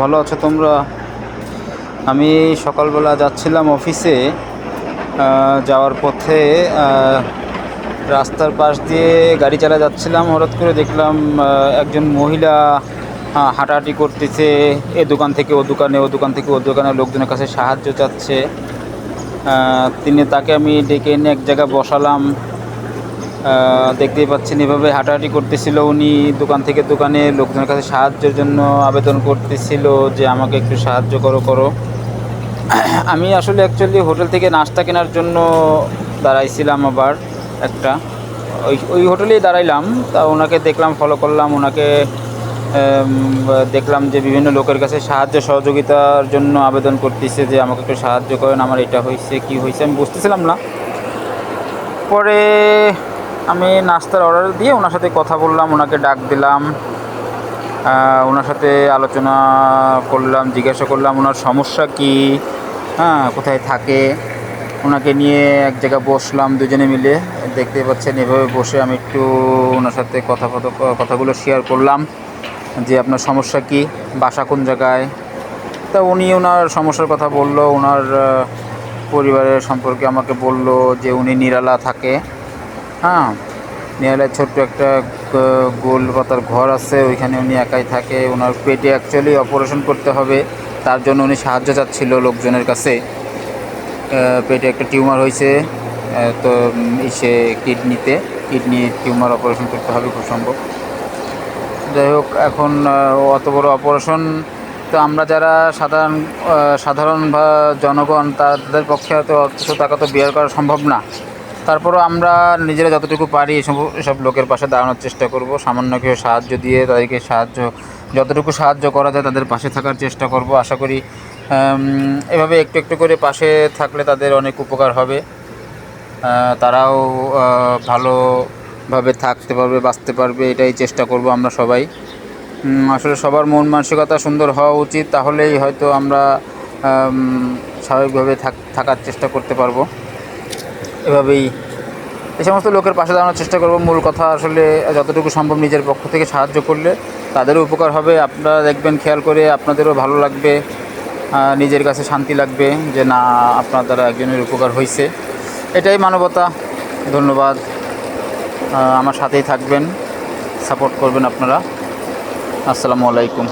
ভালো আছো তোমরা? আমি সকালবেলা যাচ্ছিলাম অফিসে যাওয়ার পথে রাস্তার পাশ দিয়ে গাড়ি চালা যাচ্ছিলাম, হঠাৎ করে দেখলাম একজন মহিলা হাঁটাহাঁটি করতেছে, এ দোকান থেকে ও দোকানে, ও দোকান থেকে ও দোকানে, লোকজনের কাছে সাহায্য চাচ্ছে। তিনি তাকে আমি ডেকে এনে এক জায়গায় বসালাম। দেখতেই পাচ্ছেন, এভাবে হাঁটাহাঁটি করতেছিল উনি দোকান থেকে দোকানে, লোকজনের কাছে সাহায্যের জন্য আবেদন করতেছিল যে আমাকে একটু সাহায্য করো করো। আমি আসলে অ্যাকচুয়ালি হোটেল থেকে নাস্তা কেনার জন্য দাঁড়াইছিলাম আবার একটা। ওই ওই হোটেলেই দাঁড়াইলাম, তা ওনাকে দেখলাম ফলো করলাম, ওনাকে দেখলাম যে বিভিন্ন লোকের কাছে সাহায্য সহযোগিতার জন্য আবেদন করতেছে যে আমাকে একটু সাহায্য করেন, আমার এটা হয়েছে, কি হয়েছে, আমি বুঝতেছিলাম না। পরে আমি নাস্তার অর্ডার দিয়ে ওনার সাথে কথা বললাম, ওনাকে ডাক দিলাম ওনার সাথে আলোচনা করলাম, জিজ্ঞাসা করলাম ওনার সমস্যা কি হ্যাঁ কোথায় থাকে। ওনাকে নিয়ে এক জায়গায় বসলাম দুজনে মিলে, দেখতে পাচ্ছেন এভাবে বসে আমি একটু ওনার সাথে কথা কথা কথাগুলো শেয়ার করলাম, যে আপনার সমস্যা কি, বাসা কোন জায়গায়? তা উনি ওনার সমস্যার কথা বলল, ওনার পরিবারের সম্পর্কে আমাকে বলল যে উনি নিরালা থাকে। হ্যাঁ নিরালায় ছোট্ট একটা গোল পাতার ঘর আছে, ওইখানে উনি একাই থাকে। ওনার পেটে অ্যাকচুয়ালি অপারেশন করতে হবে। তার জন্য উনি সাহায্য চাচ্ছিল লোকজনের কাছে। পেটে একটা টিউমার হয়েছে। তো ইসে কিডনিতে, কিডনি টিউমার অপারেশন করতে হবে খুব সম্ভব। যাই হোক, এখন অত বড় অপারেশন তো আমরা যারা সাধারণ সাধারণ বা জনগণ, তাদের পক্ষে হয়তো অত টাকা তো বের করা সম্ভব না। তারপরও আমরা নিজেরা যতটুকু পারি এসব এসব লোকের পাশে দাঁড়ানোর চেষ্টা করব। সামান্য কিছু সাহায্য দিয়ে তাদেরকে সাহায্য যতটুকু সাহায্য করা যায় তাদের পাশে থাকার চেষ্টা করব। আশা করি এভাবে একটু একটু করে পাশে থাকলে তাদের অনেক উপকার হবে। তারাও ভালোভাবে থাকতে পারবে, বাঁচতে পারবে, এটাই চেষ্টা করব আমরা সবাই। আসলে সবার মন মানসিকতা সুন্দর হওয়া উচিত, তাহলেই হয়তো আমরা স্বাভাবিকভাবে থাক- থাকার চেষ্টা করতে পারব। এভাবেই এই সমস্ত লোকের পাশে দাঁড়ানোর চেষ্টা করব। মূল কথা আসলে যতটুকু সম্ভব নিজের পক্ষ থেকে সাহায্য করলে তাদেরও উপকার হবে। আপনারা দেখবেন, খেয়াল করে আপনাদেরও ভালো লাগবে নিজের কাছে শান্তি লাগবে যে না, আপনার দ্বারা একজনের উপকার হয়েছে এটাই মানবতা। ধন্যবাদ। আমার সাথেই থাকবেন, সাপোর্ট করবেন আপনারা। আসসালামু আলাইকুম।